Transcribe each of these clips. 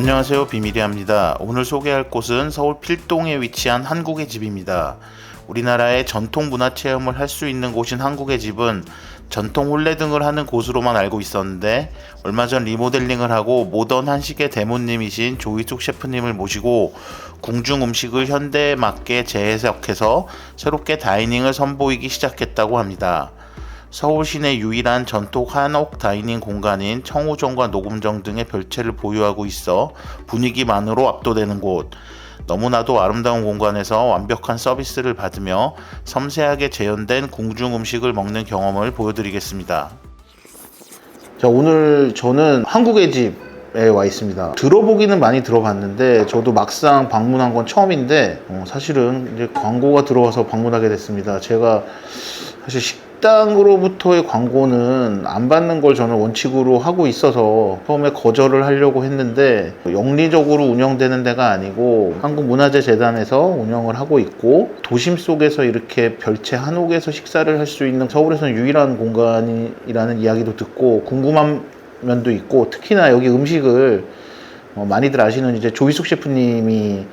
안녕하세요 비밀이합니다. 오늘 소개할 곳은 서울 필동에 위치한 한국의 집입니다. 우리나라의 전통 문화 체험을 할 수 있는 곳인 한국의 집은 전통 혼례 등을 하는 곳으로만 알고 있었는데 얼마 전 리모델링을 하고 모던 한식의 대모님이신 조희숙 셰프님을 모시고 궁중 음식을 현대에 맞게 재해석해서 새롭게 다이닝을 선보이기 시작했다고 합니다. 서울 시내 유일한 전통 한옥 다이닝 공간인 청우정과 녹음정 등의 별채를 보유하고 있어 분위기만으로 압도되는 곳. 너무나도 아름다운 공간에서 완벽한 서비스를 받으며 섬세하게 재현된 궁중 음식을 먹는 경험을 보여드리겠습니다. 자, 오늘 저는 한국의 집에 와 있습니다. 들어보기는 많이 들어봤는데 저도 막상 방문한 건 처음인데 어, 사실은 이제 광고가 들어와서 방문하게 됐습니다. 제가 사실 식 당으로부터의 광고는 안 받는 걸 저는 원칙으로 하고 있어서 처음에 거절을 하려고 했는데 영리적으로 운영되는 데가 아니고 한국문화재재단에서 운영을 하고 있고 도심 속에서 이렇게 별채 한옥에서 식사를 할 수 있는 서울에서는 유일한 공간이라는 이야기도 듣고 궁금한 면도 있고 특히나 여기 음식을 어, 많이들 아시는 이제 조희숙 셰프님이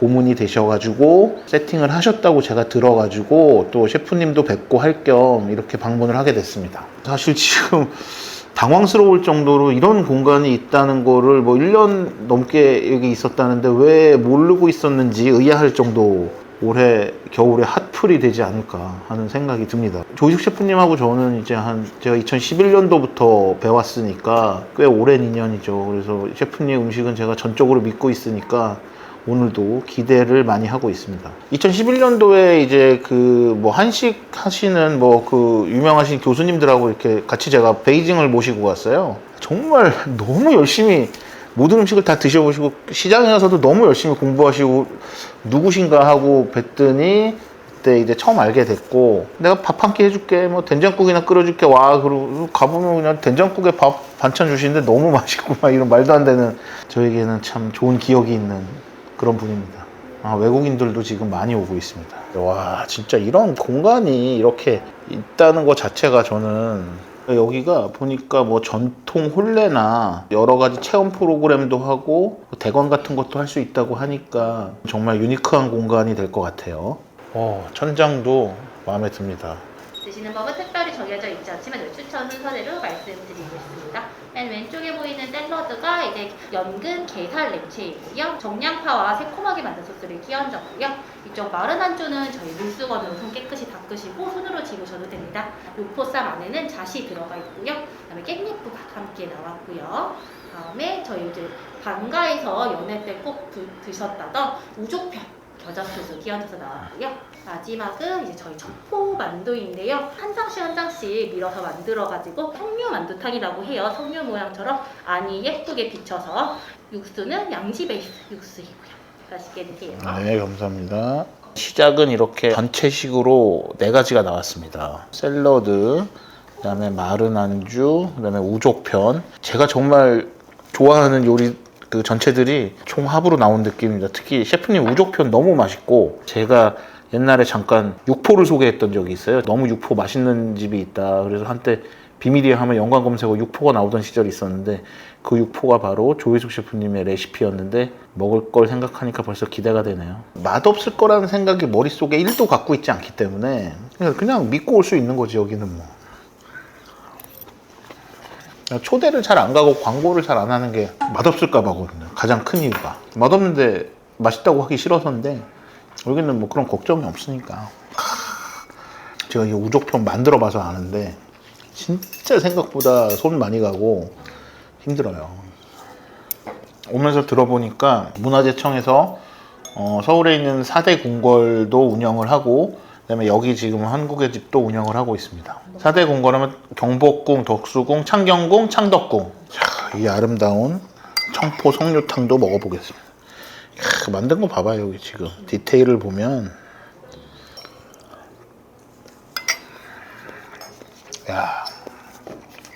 고문이 되셔가지고 세팅을 하셨다고 제가 들어가지고 또 셰프님도 뵙고 할 겸 이렇게 방문을 하게 됐습니다. 사실 지금 당황스러울 정도로 이런 공간이 있다는 거를 뭐 1년 넘게 여기 있었다는데 왜 모르고 있었는지 의아할 정도 올해 겨울에 핫플이 되지 않을까 하는 생각이 듭니다. 조희숙 셰프님하고 저는 이제 한 제가 2011년도부터 배웠으니까 꽤 오랜 인연이죠. 그래서 셰프님 음식은 제가 전적으로 믿고 있으니까 오늘도 기대를 많이 하고 있습니다. 2011년도에 이제 그 뭐 한식 하시는 뭐 그 유명하신 교수님들하고 이렇게 같이 제가 베이징을 모시고 갔어요. 정말 너무 열심히 모든 음식을 다 드셔보시고 시장에 가서도 너무 열심히 공부하시고 누구신가 하고 뵀더니 그때 이제 처음 알게 됐고 내가 밥 한 끼 해줄게 뭐 된장국이나 끓여줄게 와 그러고 가보면 그냥 된장국에 밥 반찬 주시는데 너무 맛있고 막 이런 말도 안 되는 저에게는 참 좋은 기억이 있는 그런 분입니다. 아, 외국인들도 지금 많이 오고 있습니다. 와, 진짜 이런 공간이 이렇게 있다는 것 자체가 저는 여기가 보니까 뭐 전통 혼례나 여러 가지 체험 프로그램도 하고 대관 같은 것도 할 수 있다고 하니까 정말 유니크한 공간이 될 것 같아요. 어, 천장도 마음에 듭니다. 드시는 법은 특별히 정해져 있지 않지만 추천 순서대로 말씀드리고 있습니다. 맨 왼쪽에 보이는 샐러드가 이제 연근 게살 렉체이고요. 정량파와 새콤하게 만든 소스를 끼얹었고요. 이쪽 마른 안주는 저희 물수건으로 손 깨끗이 닦으시고 손으로 집으셔도 됩니다. 요포쌈 안에는 잣이 들어가 있고요. 그다음에 깻잎도 함께 나왔고요. 다음에 저희 이제 방가에서 연애 때 꼭 드셨다던 우족편 겨자 소스 끼얹어서 나왔고요. 마지막은 이제 저희 첩포 만두인데요. 한 장씩 한 장씩 밀어서 만들어가지고 석류 만두탕이라고 해요. 석류 모양처럼 안이 예쁘게 비쳐서 육수는 양지 베이스 육수이고요. 맛있게 드세요. 네, 감사합니다. 시작은 이렇게 전체식으로 네 가지가 나왔습니다. 샐러드, 그다음에 마른 안주, 그다음에 우족편. 제가 정말 좋아하는 요리 그 전체들이 총합으로 나온 느낌입니다. 특히 셰프님 우족편 너무 맛있고 제가 옛날에 잠깐 육포를 소개했던 적이 있어요. 너무 육포 맛있는 집이 있다. 그래서 한때 비밀이에 하면 연관 검색어 육포가 나오던 시절이 있었는데 그 육포가 바로 조희숙 셰프님의 레시피였는데 먹을 걸 생각하니까 벌써 기대가 되네요. 맛없을 거라는 생각이 머릿속에 1도 갖고 있지 않기 때문에 그냥 믿고 올 수 있는 거지 여기는 뭐. 초대를 잘 안 가고 광고를 잘 안 하는 게 맛없을까 봐거든요. 가장 큰 이유가. 맛없는데 맛있다고 하기 싫어서인데 여기는 뭐 그런 걱정이 없으니까. 제가 이 우족편 만들어 봐서 아는데 진짜 생각보다 손 많이 가고 힘들어요. 오면서 들어보니까 문화재청에서 어, 서울에 있는 4대 궁궐도 운영을 하고 그다음에 여기 지금 한국의 집도 운영을 하고 있습니다. 4대 궁궐하면 경복궁, 덕수궁, 창경궁, 창덕궁. 자, 이 아름다운 청포 석류탕도 먹어보겠습니다. 야, 만든 거 봐봐요 여기 지금 디테일을 보면 야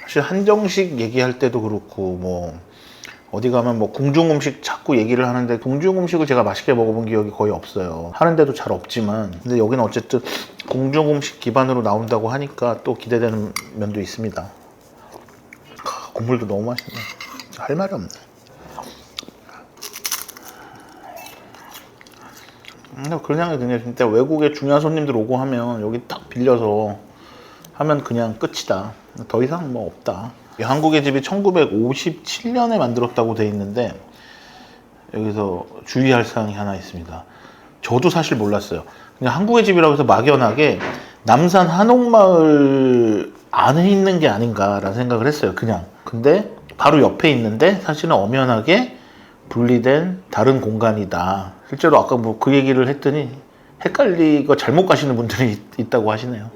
사실 한정식 얘기할 때도 그렇고 뭐 어디 가면 뭐 궁중 음식 자꾸 얘기를 하는데 궁중 음식을 제가 맛있게 먹어본 기억이 거의 없어요. 하는데도 잘 없지만 근데 여기는 어쨌든 궁중 음식 기반으로 나온다고 하니까 또 기대되는 면도 있습니다. 크, 국물도 너무 맛있네. 할 말이 없네. 그런 생각이 드네요. 진짜 외국에 중요한 손님들 오고 하면 여기 딱 빌려서 하면 그냥 끝이다. 더 이상 뭐 없다. 이 한국의 집이 1957년에 만들었다고 돼 있는데 여기서 주의할 사항이 하나 있습니다. 저도 사실 몰랐어요. 그냥 한국의 집이라고 해서 막연하게 남산 한옥마을 안에 있는 게 아닌가라는 생각을 했어요. 그냥. 근데 바로 옆에 있는데 사실은 엄연하게 분리된 다른 공간이다. 실제로 아까 뭐 그 얘기를 했더니 헷갈리고 잘못 가시는 분들이 있- 있다고 하시네요.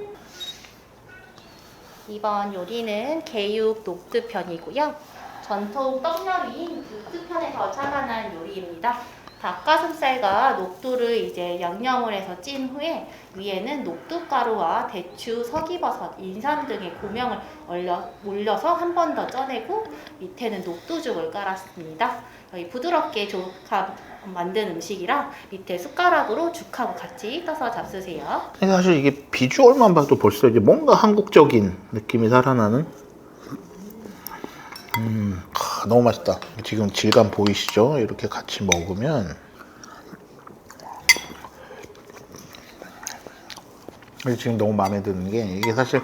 이번 요리는 개육 녹두 편이고요. 전통 떡요리인 녹두 편에서 착안한 요리입니다. 닭가슴살과 녹두를 이제 양념을 해서 찐 후에 위에는 녹두가루와 대추, 석이버섯, 인삼 등의 고명을 올려, 올려서 한 번 더 쪄내고 밑에는 녹두죽을 깔았습니다. 부드럽게 조합 만든 음식이라 밑에 숟가락으로 죽하고 같이 떠서 잡수세요. 사실 이게 비주얼만 봐도 벌써 이제 뭔가 한국적인 느낌이 살아나는. 음, 아, 너무 맛있다. 지금 질감 보이시죠? 이렇게 같이 먹으면. 지금 너무 마음에 드는 게 이게 사실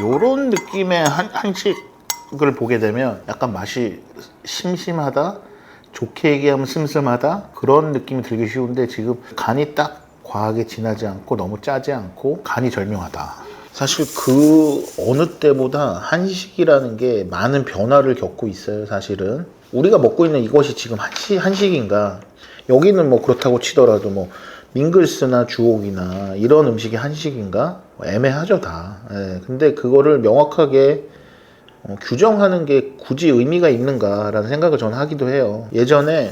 요런 느낌의 한, 한식을 보게 되면 약간 맛이 심심하다 좋게 얘기하면 슴슴하다? 그런 느낌이 들기 쉬운데 지금 간이 딱 과하게 진하지 않고 너무 짜지 않고 간이 절묘하다. 사실 그 어느 때보다 한식이라는 게 많은 변화를 겪고 있어요 사실은. 우리가 먹고 있는 이것이 지금 한식, 한식인가? 여기는 뭐 그렇다고 치더라도 뭐 밍글스나 주옥이나 이런 음식이 한식인가? 뭐 애매하죠 다. 예, 근데 그거를 명확하게 어, 규정하는 게 굳이 의미가 있는가라는 생각을 저는 하기도 해요. 예전에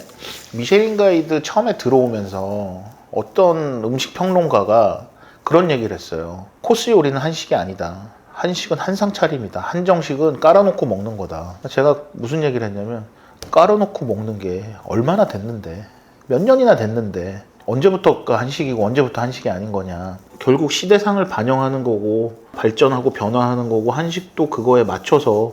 미쉐린 가이드 처음에 들어오면서 어떤 음식 평론가가 그런 얘기를 했어요. 코스 요리는 한식이 아니다. 한식은 한상 차림이다. 한정식은 깔아놓고 먹는 거다. 제가 무슨 얘기를 했냐면 깔아놓고 먹는 게 얼마나 됐는데 몇 년이나 됐는데 언제부터가 한식이고 언제부터 한식이 아닌 거냐. 결국 시대상을 반영하는 거고 발전하고 변화하는 거고 한식도 그거에 맞춰서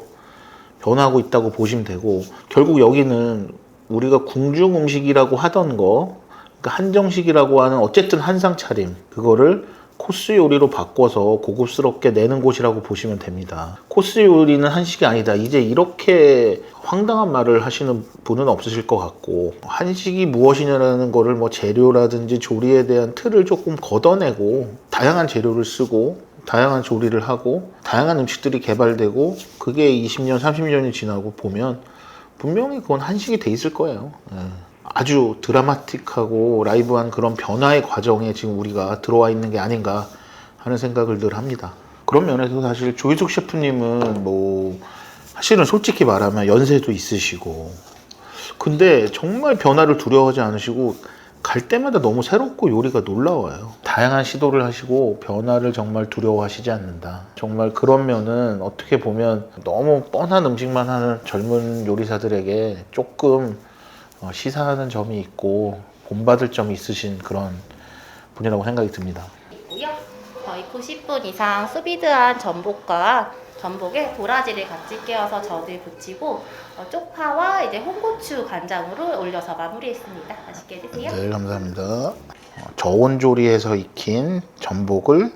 변화하고 있다고 보시면 되고 결국 여기는 우리가 궁중 음식이라고 하던 거 그러니까 한정식이라고 하는 어쨌든 한상 차림 그거를 코스 요리로 바꿔서 고급스럽게 내는 곳이라고 보시면 됩니다. 코스 요리는 한식이 아니다. 이제 이렇게 황당한 말을 하시는 분은 없으실 것 같고 한식이 무엇이냐라는 거를 뭐 재료라든지 조리에 대한 틀을 조금 걷어내고 다양한 재료를 쓰고 다양한 조리를 하고 다양한 음식들이 개발되고 그게 20년, 30년이 지나고 보면 분명히 그건 한식이 돼 있을 거예요. 예. 아주 드라마틱하고 라이브한 그런 변화의 과정에 지금 우리가 들어와 있는 게 아닌가 하는 생각을 늘 합니다. 그런 면에서 사실 조희숙 셰프님은 뭐 사실은 솔직히 말하면 연세도 있으시고 근데 정말 변화를 두려워하지 않으시고 갈 때마다 너무 새롭고 요리가 놀라워요. 다양한 시도를 하시고 변화를 정말 두려워하시지 않는다. 정말 그런 면은 어떻게 보면 너무 뻔한 음식만 하는 젊은 요리사들에게 조금 어, 시사하는 점이 있고 본받을 점이 있으신 그런 분이라고 생각이 듭니다. 있고요. 거의 90분 이상 수비드한 전복과 전복에 도라지를 같이 깨어서 젖을 붙이고 어, 쪽파와 이제 홍고추 간장으로 올려서 마무리했습니다. 맛있게 드세요. 네, 감사합니다. 어, 저온 조리해서 익힌 전복을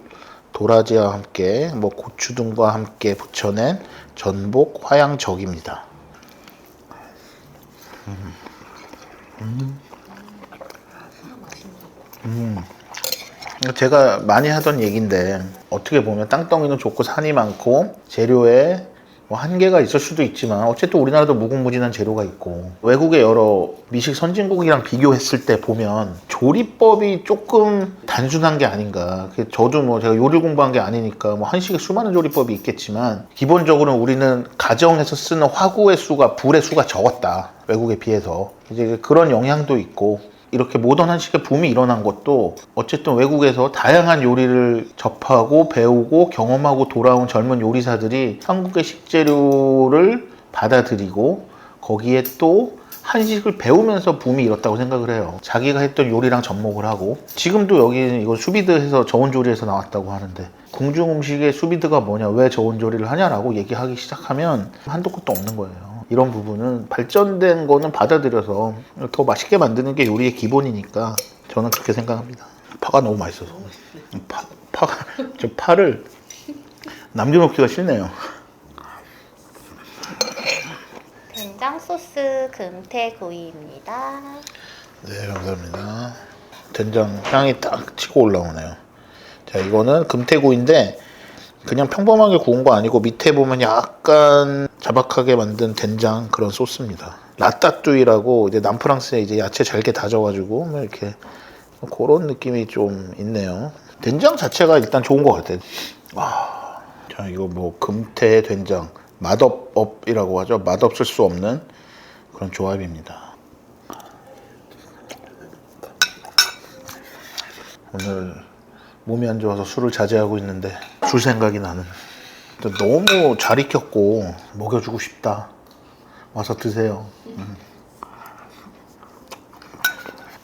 도라지와 함께 뭐 고추 등과 함께 부쳐낸 전복 화양적입니다. 음. 음. 제가 많이 하던 얘기인데 어떻게 보면 땅덩이는 좋고 산이 많고 재료에 뭐 한계가 있을 수도 있지만 어쨌든 우리나라도 무궁무진한 재료가 있고 외국의 여러 미식 선진국이랑 비교했을 때 보면 조리법이 조금 단순한 게 아닌가. 그 저도 뭐 제가 요리 공부한 게 아니니까 뭐 한식에 수많은 조리법이 있겠지만 기본적으로 우리는 가정에서 쓰는 화구의 수가 불의 수가 적었다. 외국에 비해서 이제 그런 영향도 있고 이렇게 모던 한식의 붐이 일어난 것도 어쨌든 외국에서 다양한 요리를 접하고 배우고 경험하고 돌아온 젊은 요리사들이 한국의 식재료를 받아들이고 거기에 또 한식을 배우면서 붐이 일었다고 생각을 해요. 자기가 했던 요리랑 접목을 하고 지금도 여기 이거 수비드해서 저온조리에서 나왔다고 하는데 궁중 음식의 수비드가 뭐냐 왜 저온조리를 하냐라고 얘기하기 시작하면 한도 끝도 없는 거예요. 이런 부분은 발전된 거는 받아들여서 더 맛있게 만드는 게 요리의 기본이니까 저는 그렇게 생각합니다. 파가 너무 맛있어서 파, 파가 저 파를 남겨놓기가 싫네요. 된장 소스 금태구이입니다. 네, 감사합니다. 된장 향이 딱 치고 올라오네요. 자, 이거는 금태구인데 그냥 평범하게 구운 거 아니고 밑에 보면 약간 자박하게 만든 된장 그런 소스입니다. 라따뚜이라고 이제 남프랑스에 이제 야채 잘게 다져가지고 뭐 이렇게 그런 느낌이 좀 있네요. 된장 자체가 일단 좋은 것 같아요. 와, 자 이거 뭐 금태 된장 맛없업이라고 하죠. 맛없을 수 없는 그런 조합입니다. 오늘 몸이 안 좋아서 술을 자제하고 있는데 줄 생각이 나는. 너무 잘 익혔고 먹여주고 싶다. 와서 드세요.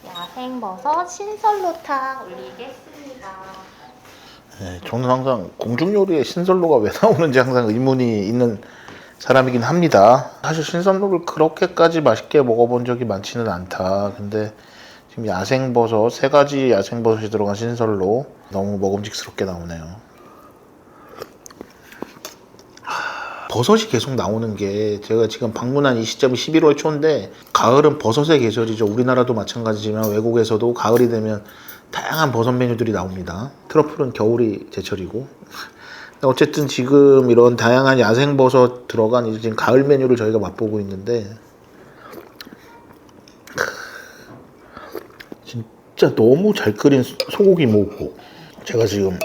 야생버섯 신설로탕 올리겠습니다. 네, 저는 항상 공중 요리에 신선로가 왜 나오는지 항상 의문이 있는 사람이긴 합니다. 사실 신선로를 그렇게까지 맛있게 먹어본 적이 많지는 않다. 근데 지금 야생버섯 세 가지 야생버섯이 들어간 신선로 너무 먹음직스럽게 나오네요. 하, 버섯이 계속 나오는 게 제가 지금 방문한 이 시점이 11월 초인데 가을은 버섯의 계절이죠. 우리나라도 마찬가지지만 외국에서도 가을이 되면 다양한 버섯 메뉴들이 나옵니다. 트러플은 겨울이 제철이고. 어쨌든 지금 이런 다양한 야생 버섯 들어간 이제 지금 가을 메뉴를 저희가 맛보고 있는데 진짜 너무 잘 끓인 소고기 모고 제가 지금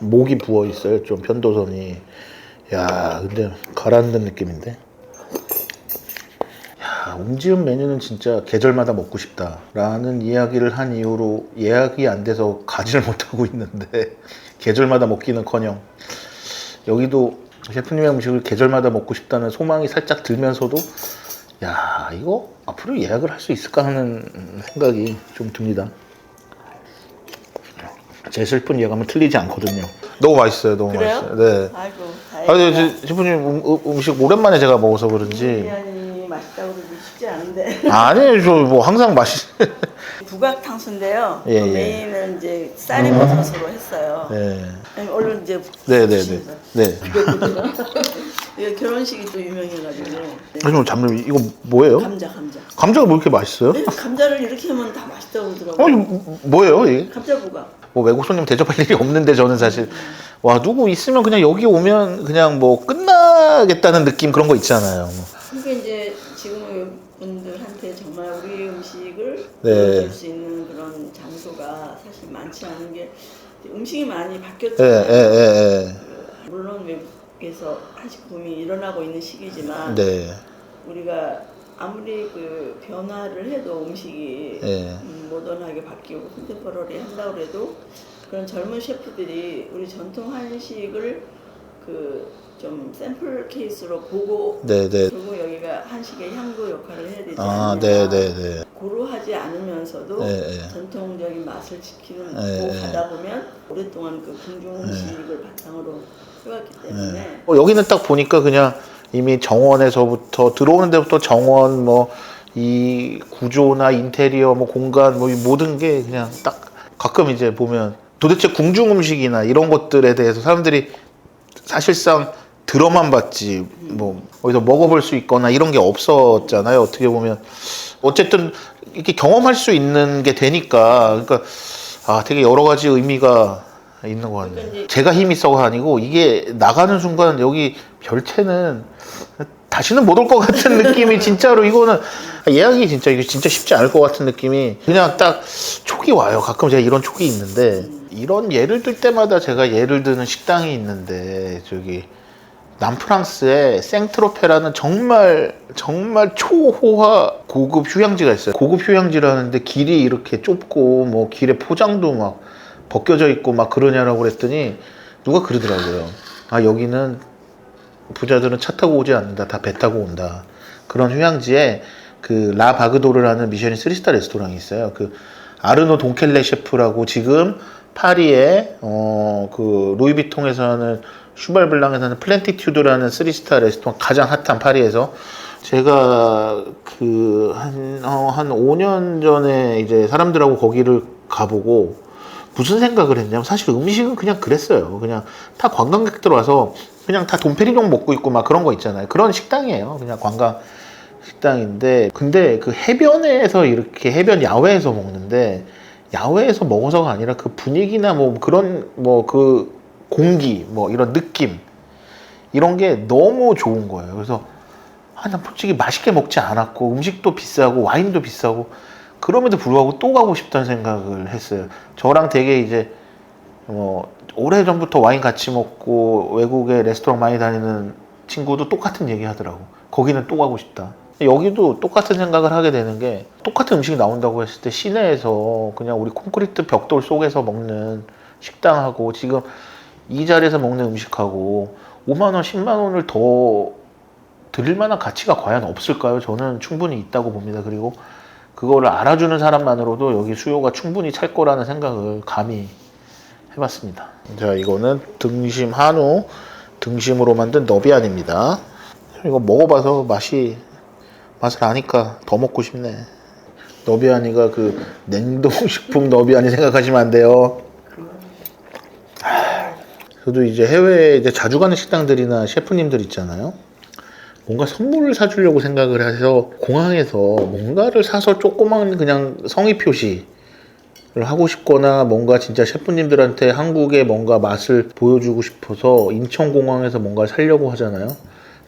목이 부어 있어요. 좀 편도선이. 야, 근데 가라앉는 느낌인데. 야, 웅지은 메뉴는 진짜 계절마다 먹고 싶다라는 이야기를 한 이후로 예약이 안 돼서 가지를 못하고 있는데 계절마다 먹기는커녕 여기도 셰프님의 음식을 계절마다 먹고 싶다는 소망이 살짝 들면서도 야 이거 앞으로 예약을 할 수 있을까 하는 생각이 좀 듭니다. 제 슬픈 예감은 틀리지 않거든요. 너무 맛있어요, 너무 그래요? 맛있어요. 네. 아이고 아, 다행이다. 제- 셰프님 음, 음, 음 식 오랜만에 제가 먹어서 그런지 비리안이 맛있다고 그러기 쉽지 않은데 아니에요, 저 뭐 항상 맛있. 부각탕수인데요. 예, 그 예. 메인은 이제 쌀이 버섯으로 했어요. 네, 아니, 얼른 이제 네, 네, 네. 네. 이게 결혼식이 또 유명해가지고 네. 하지만 잠깐 이거 뭐예요? 감자 감자. 감자가 뭐 이렇게 맛있어요? 네, 감자를 이렇게 하면 다 맛있다고 그러더라고요. 어, 이거 뭐예요, 이게? 감자 부각. 뭐 외국 손님 대접할 일이 없는데 저는 사실 와 누구 있으면 그냥 여기 오면 그냥 뭐 끝나겠다는 느낌 그런 거 있잖아요. 그게 이제 지금 분들한테 정말 우리 음식을 네. 보여줄 수 있는 그런 장소가 사실 많지 않은 게 음식이 많이 예, 예, 바뀌었잖아요. 예, 물론 외국에서 한식 붐이 일어나고 있는 예. 시기지만 네, 우리가 아무리 그 변화를 해도 음식이 예. 음, 모던하게 바뀌고 컨템퍼러리 한다고 해도 그런 젊은 셰프들이 우리 전통 한식을 그 좀 샘플 케이스로 보고 네, 네. 그리고 여기가 한식의 향구 역할을 해야 되지 아, 않느냐 네, 네, 네. 고루하지 않으면서도 네, 네. 전통적인 맛을 지키는 네, 고 네. 가다 보면 오랫동안 그 궁중 음식을 바탕으로 해왔기 때문에 네. 어, 여기는 딱 보니까 그냥 이미 정원에서부터 들어오는 데부터 정원 뭐 이 구조나 인테리어 뭐 공간 뭐이 모든 게 그냥 딱 가끔 이제 보면 도대체 궁중 음식이나 이런 것들에 대해서 사람들이 사실상 들어만 봤지. 뭐 어디서 먹어볼 수 있거나 이런 게 없었잖아요. 어떻게 보면. 어쨌든 이렇게 경험할 수 있는 게 되니까. 그러니까 아 되게 여러 가지 의미가 있는 것 같네요 제가 힘이 써가 아니고 이게 나가는 순간 여기 별채는 다시는 못 올 것 같은 느낌이 진짜로 이거는 예약이 진짜 이거 진짜 쉽지 않을 것 같은 느낌이 그냥 딱 촉이 와요 가끔 제가 이런 촉이 있는데 이런 예를 들 때마다 제가 예를 드는 식당이 있는데 저기 남프랑스에 생트로페라는 정말 정말 초호화 고급 휴양지가 있어요. 고급 휴양지라는데 길이 이렇게 좁고 뭐 길에 포장도 막 벗겨져 있고 막 그러냐라고 그랬더니 누가 그러더라고요. 아 여기는 부자들은 차 타고 오지 않는다. 다 배 타고 온다. 그런 휴양지에 그 라 바그도르라는 미쉐린 3스타 레스토랑이 있어요. 그 아르노 동켈레 셰프라고 지금 파리에 어그 루이비통에서 하는 슈발블랑에서 하는 플랜티튜드라는 3스타 레스토랑 가장 핫한 파리에서 제가 그한 어, 한 5년 전에 이제 사람들하고 거기를 가보고 무슨 생각을 했냐면 사실 음식은 그냥 그랬어요. 그냥 다 관광객들 와서 그냥 다 돈페리뇽 먹고 있고 막 그런 거 있잖아요. 그런 식당이에요. 그냥 관광 식당인데 근데 그 해변에서 이렇게 해변 야외에서 먹는데 야외에서 먹어서가 아니라 그 분위기나 뭐 그런 뭐 그 공기 뭐 이런 느낌 이런 게 너무 좋은 거예요. 그래서 아, 난 솔직히 맛있게 먹지 않았고 음식도 비싸고 와인도 비싸고 그럼에도 불구하고 또 가고 싶다는 생각을 했어요. 저랑 되게 이제 뭐 오래 전부터 와인 같이 먹고 외국에 레스토랑 많이 다니는 친구도 똑같은 얘기 하더라고. 거기는 또 가고 싶다. 여기도 똑같은 생각을 하게 되는 게 똑같은 음식이 나온다고 했을 때 시내에서 그냥 우리 콘크리트 벽돌 속에서 먹는 식당하고 지금 이 자리에서 먹는 음식하고 5만 원, 10만 원을 더 드릴 만한 가치가 과연 없을까요? 저는 충분히 있다고 봅니다. 그리고 그거를 알아주는 사람만으로도 여기 수요가 충분히 찰 거라는 생각을 감히 해봤습니다. 자, 이거는 등심 한우 등심으로 만든 너비안입니다. 이거 먹어봐서 맛이 맛을 아니까 더 먹고 싶네. 너비안이가 그 냉동식품 너비안이 생각하시면 안 돼요. 저도 이제 해외에 이제 자주 가는 식당들이나 셰프님들 있잖아요. 뭔가 선물을 사주려고 생각을 해서 공항에서 뭔가를 사서 조그만 그냥 성의 표시를 하고 싶거나 뭔가 진짜 셰프님들한테 한국의 뭔가 맛을 보여주고 싶어서 인천공항에서 뭔가 살려고 하잖아요.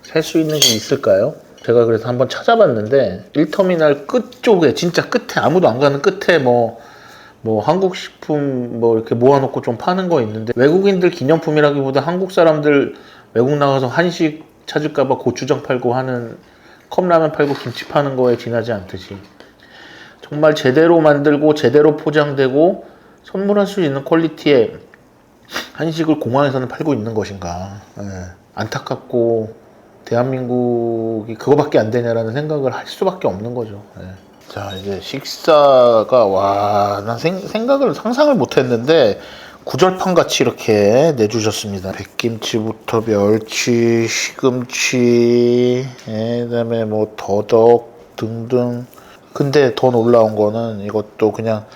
살 수 있는 게 있을까요? 제가 그래서 한번 찾아봤는데 1터미널 끝쪽에 진짜 끝에 아무도 안 가는 끝에 뭐뭐 한국 식품 뭐 이렇게 모아놓고 좀 파는 거 있는데 외국인들 기념품이라기보다 한국 사람들 외국 나가서 한식 찾을까봐 고추장 팔고 하는 컵라면 팔고 김치 파는 거에 지나지 않듯이 정말 제대로 만들고 제대로 포장되고 선물할 수 있는 퀄리티의 한식을 공항에서는 팔고 있는 것인가 예. 안타깝고 대한민국이 그거밖에 안 되냐라는 생각을 할 수밖에 없는 거죠. 예. 자 이제 식사가 와난 생각을 상상을 못했는데 구절판 같이 이렇게 내주셨습니다. 백김치부터 멸치, 시금치, 예, 그다음에 뭐 더덕 등등. 근데 더 놀라운 거는 이것도 그냥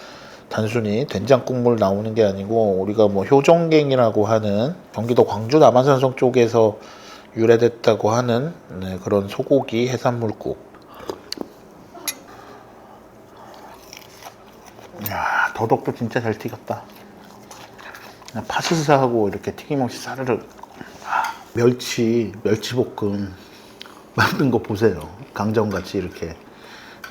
단순히 된장 국물 나오는 게 아니고 우리가 뭐 효종갱이라고 하는 경기도 광주 남한산성 쪽에서 유래됐다고 하는 네, 그런 소고기 해산물국. 야 더덕도 진짜 잘 튀겼다. 그냥 파스타하고 이렇게 튀김없이 사르르 아, 멸치 멸치볶음 만든 거 보세요. 강정같이 이렇게.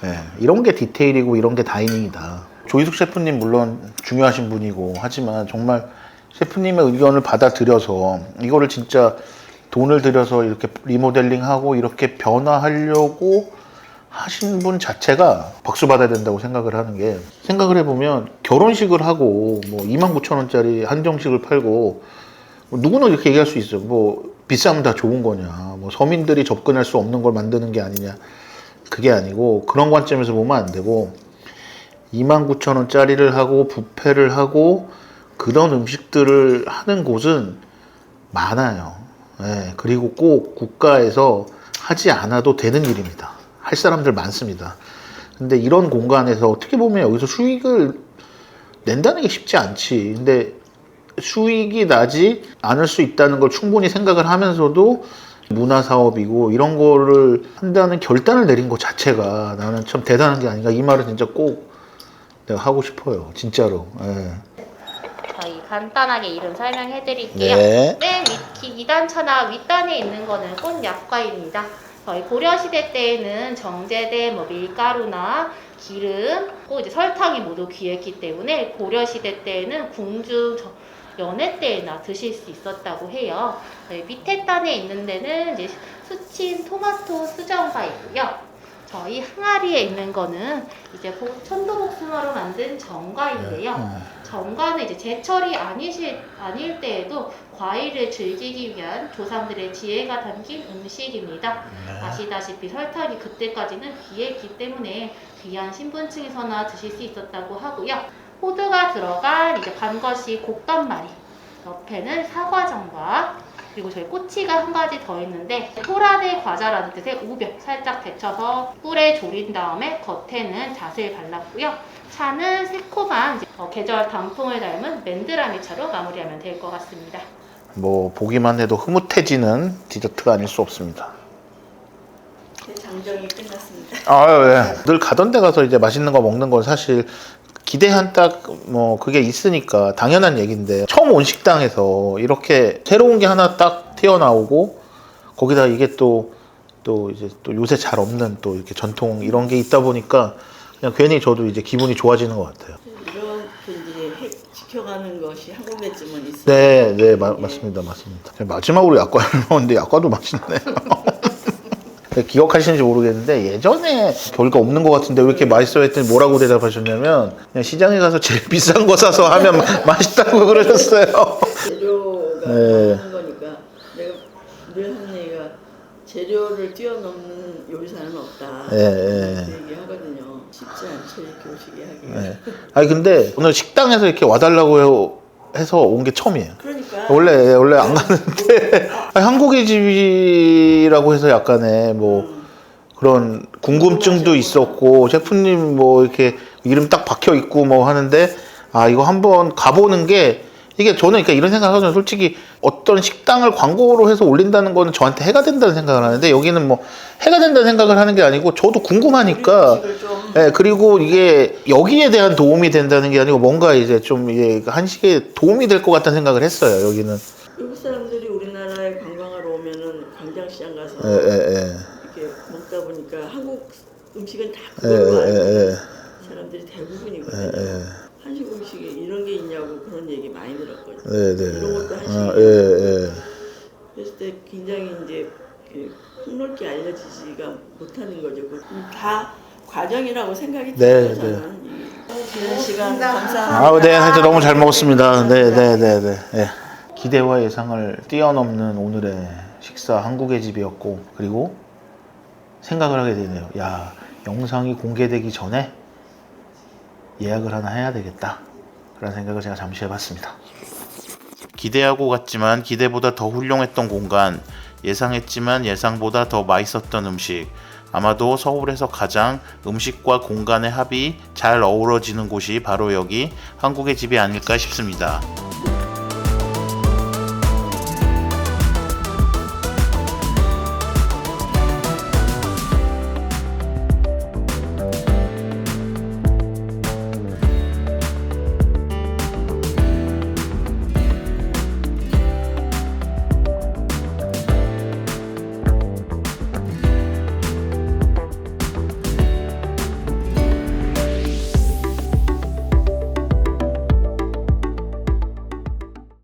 예, 이런 게 디테일이고 이런 게 다이닝이다. 조희숙 셰프님 물론 중요하신 분이고 하지만 정말 셰프님의 의견을 받아들여서 이거를 진짜 돈을 들여서 이렇게 리모델링하고 이렇게 변화하려고 하신 분 자체가 박수 받아야 된다고 생각을 하는 게 생각을 해보면 결혼식을 하고 뭐 2만 9천 원짜리 한정식을 팔고 뭐 누구나 이렇게 얘기할 수 있어. 뭐 비싸면 다 좋은 거냐. 뭐 서민들이 접근할 수 없는 걸 만드는 게 아니냐. 그게 아니고 그런 관점에서 보면 안 되고 2만 9천 원짜리를 하고 뷔페를 하고 그런 음식들을 하는 곳은 많아요. 예, 그리고 꼭 국가에서 하지 않아도 되는 일입니다. 할 사람들 많습니다. 근데 이런 공간에서 어떻게 보면 여기서 수익을 낸다는 게 쉽지 않지. 근데 수익이 나지 않을 수 있다는 걸 충분히 생각을 하면서도 문화 사업이고 이런 거를 한다는 결단을 내린 것 자체가 나는 참 대단한 게 아닌가 이 말은 진짜 꼭 내가 하고 싶어요 진짜로 예. 저희 간단하게 이름 설명해 드릴게요. 네. 맨 위, 2단 차나 윗단에 있는 거는 꽃약과입니다. 저희 고려시대 때에는 정제된 뭐 밀가루나 기름, 또 이제 설탕이 모두 귀했기 때문에 고려시대 때에는 궁중 저- 연회 때나 드실 수 있었다고 해요. 저희 밑에 단에 있는 데는 이제 수친 토마토 수정과이고요. 저희 항아리에 있는 거는 이제 보- 천도복숭아로 만든 정과인데요. 정과는 이제 제철이 아니실, 아닐 때에도 과일을 즐기기 위한 조상들의 지혜가 담긴 음식입니다. 아시다시피 설탕이 그때까지는 귀했기 때문에 귀한 신분층에서나 드실 수 있었다고 하고요. 호두가 들어간 이제 반것이 곶감말이 옆에는 사과전과 그리고 저희 꼬치가 한 가지 더 있는데 소라대 과자라는 뜻의 우벽 살짝 데쳐서 꿀에 졸인 다음에 겉에는 잣을 발랐고요. 차는 새콤한 어, 계절 단풍을 닮은 맨드라미 차로 마무리하면 될 것 같습니다. 뭐 보기만 해도 흐뭇해지는 디저트가 아닐 수 없습니다. 제 장정이 끝났습니다. 아, 예. 늘 가던 데 가서 이제 맛있는 거 먹는 건 사실 기대한 딱 뭐 그게 있으니까 당연한 얘기인데 처음 온 식당에서 이렇게 새로운 게 하나 딱 튀어나오고 거기다 이게 또 또 이제 또 요새 잘 없는 또 이렇게 전통 이런 게 있다 보니까 그냥 괜히 저도 이제 기분이 좋아지는 것 같아요. 이렇게 이제 핵 지켜가는 것이 한국에쯤은 있어요. 네, 네, 마- 맞습니다, 맞습니다. 마지막으로 약과를 먹었는데 약과도 맛있네요. 기억하시는지 모르겠는데 예전에 별거 없는 것 같은데 왜 이렇게 맛있어 했더니 뭐라고 대답하셨냐면 그냥 시장에 가서 제일 비싼 거 사서 하면 맛있다고 그러셨어요. 재료가 네. 많은 거니까 내가 늘 하는 얘기가 재료를 뛰어넘는 요리사는 없다. 예, 예. 그 얘기 하거든요. 쉽지 않죠 이렇게 오시게 하기가. 네. 아니 근데 오늘 식당에서 이렇게 와달라고 해서 온 게 처음이에요. 그러니까 원래 원래 안 가는데 아니, 한국의 집이라고 해서 약간의 뭐 음, 그런 궁금증도 있었고 셰프님 뭐 이렇게 이름 딱 박혀 있고 뭐 하는데 아 이거 한번 가보는 게 이게 저는 그러니까 이런 생각하거든요. 솔직히 어떤 식당을 광고로 해서 올린다는 거는 저한테 해가 된다는 생각을 하는데 여기는 뭐 해가 된다는 생각을 하는 게 아니고 저도 궁금하니까. 예, 그리고 이게 여기에 대한 도움이 된다는 게 아니고 뭔가 이제 좀 이게 한식에 도움이 될 것 같다는 생각을 했어요 여기는. 외국 사람들 오면은 광장시장 가서 예, 예, 예. 이렇게 먹다 보니까 한국 음식은 다 예, 그걸로 알고 예, 예. 사람들이 예, 대부분이거든요. 예. 한식 음식에 이런 게 있냐고 그런 얘기 많이 들었거든요. 네, 네. 이런 것도 한식이에요. 아, 예, 예. 그랬을 때 굉장히 이제 그 폭넓게 알려지지가 못하는 거죠. 그다 과정이라고 생각이 네, 들어요. 저는. 이 지난 시간 감사합니다. 아우, 네, 하여튼 너무 잘 먹었습니다. 네, 네, 네, 네. 예. 기대와 예상을 뛰어넘는 오늘의 식사 한국의 집이었고, 그리고 생각을 하게 되네요. 야, 영상이 공개되기 전에 예약을 하나 해야 되겠다. 그런 생각을 제가 잠시 해봤습니다. 기대하고 갔지만 기대보다 더 훌륭했던 공간, 예상했지만 예상보다 더 맛있었던 음식, 아마도 서울에서 가장 음식과 공간의 합이 잘 어우러지는 곳이 바로 여기 한국의 집이 아닐까 싶습니다.